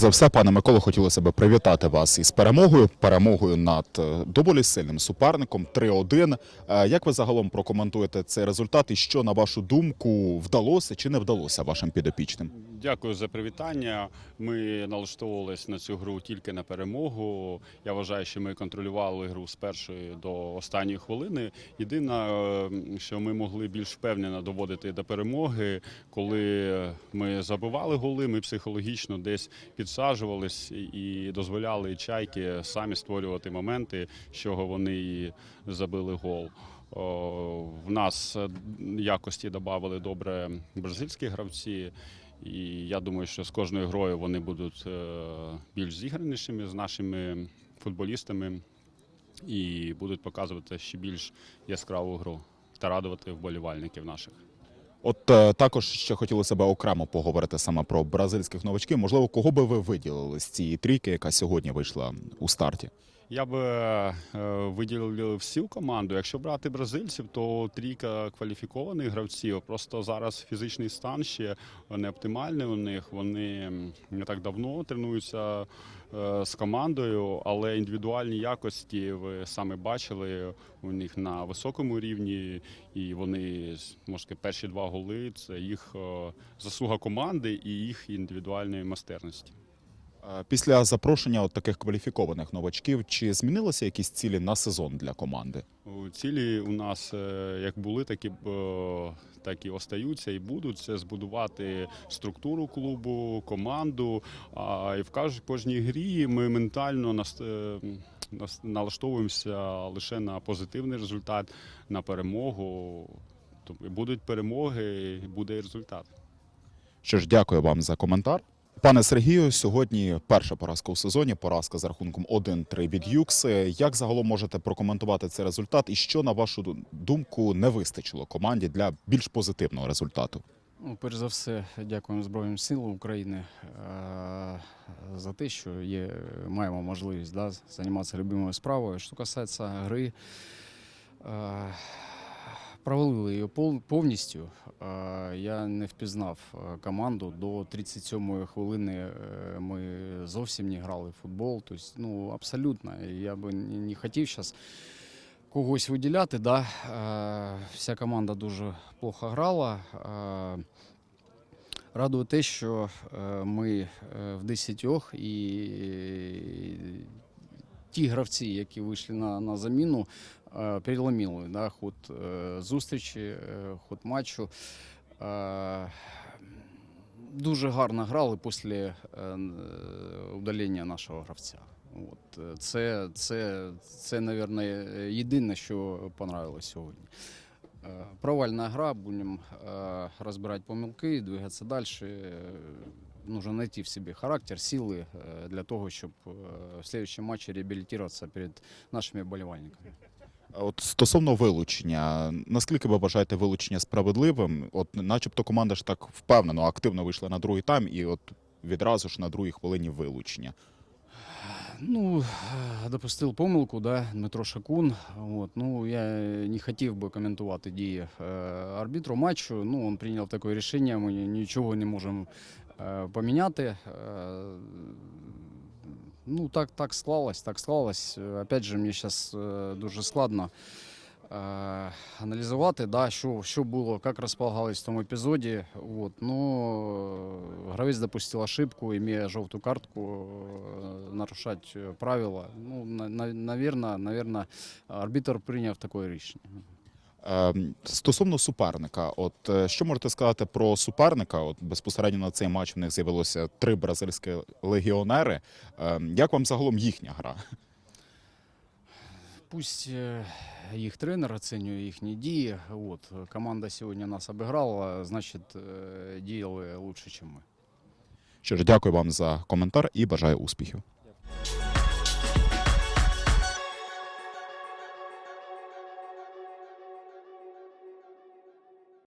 За все, пане Миколо, хотілося б привітати вас із перемогою, перемогою над е, доволі сильним суперником 3-1. Е, Як ви загалом прокоментуєте цей результат і що, на вашу думку, вдалося чи не вдалося вашим підопічним? Дякую за привітання. Ми налаштовувалися на цю гру тільки на перемогу. Я вважаю, що ми контролювали гру з першої до останньої хвилини. Єдине, е, що ми могли більш впевнено доводити до перемоги, коли ми забивали голи, ми психологічно десь підсаджувались і дозволяли чайки самі створювати моменти, з чого вони і забили гол. В нас е, якості додали добре бразильські гравці. І я думаю, що з кожною грою вони будуть е, більш зігранішими з нашими футболістами і будуть показувати ще більш яскраву гру та радувати вболівальників наших. От е, також ще хотілося б окремо поговорити саме про бразильських новачків. Можливо, кого би ви виділили з цієї трійки, яка сьогодні вийшла у старті? Я би е, виділив всю команду. Якщо брати бразильців, то трійка кваліфікованих гравців. Просто зараз фізичний стан ще не оптимальний у них. Вони не так давно тренуються е, з командою, але індивідуальні якості ви саме бачили у них на високому рівні, і вони сказати, перші два голи це їх е, заслуга команди і їх індивідуальної майстерності. Після запрошення от таких кваліфікованих новачків, чи змінилися якісь цілі на сезон для команди? Цілі у нас е, як були, так і, е, так і остаються і будуть. Це збудувати структуру клубу, команду. А і в кожній грі ми ментально нас- е, налаштовуємося лише на позитивний результат, на перемогу. Тобто будуть перемоги, буде і результат. Що ж, дякую вам за коментар. Пане Сергію, сьогодні перша поразка у сезоні, поразка з рахунком 1-3 від Юкс. Як загалом можете прокоментувати цей результат і що, на вашу думку, не вистачило команді для більш позитивного результату? Ну, перш за все, дякуємо Збройним силам України е, за те, що є, маємо можливість да, займатися любимою справою. Що касається гри, е, провалили її повністю. Я не впізнав команду. До 37-ї хвилини е, ми зовсім не грали в футбол. Тобто, ну, абсолютно. Я би не хотів зараз когось виділяти. Да? Вся команда дуже плохо грала. Радує те, що е, ми е, в десятьох і ті гравці, які вийшли на, на заміну, е, переломили да, ход е, зустрічі, е, ход матчу. Дуже гарно грали після удалення нашого гравця. От, це, це, це, мабуть, єдине, що понравилось сьогодні. Э, Провальная игра, будем э, помилки, двигаться дальше Э, Нужно найти в себе характер, силы э, для того, чтобы в следующем матче реабилитироваться перед нашими болівальниками. А От стосовно вилучення, наскільки ви вважаєте вилучення справедливим? От, начебто, команда ж так впевнено, активно вийшла на другий тайм, і от відразу ж на другій хвилині вилучення. Ну, е, допустив помилку, да, Дмитро Шакун. От, ну, я не хотів би коментувати дії е, арбітру матчу. Ну, він прийняв таке рішення, ми нічого не можемо е, поміняти. Е, ну, так, так склалось, так склалось. Е, Опять же, мені зараз дуже складно е, аналізувати, да, що, що було, як розполагались в тому епізоді. От, ну, гравець допустив ошибку, имея жовту картку, нарушать э, правила. Ну, на, на, наверное, наверное, арбітр прийняв таке рішення. Е, Стосовно суперника, от е, що можете сказати про суперника? От безпосередньо на цей матч в них з'явилося три бразильські легіонери. Е, Як вам загалом їхня гра? Пусть е, їх тренер оцінює їхні дії. От, команда сьогодні нас обіграла, значить, е, діяли краще, ніж ми. Що ж, дякую вам за коментар і бажаю успіхів.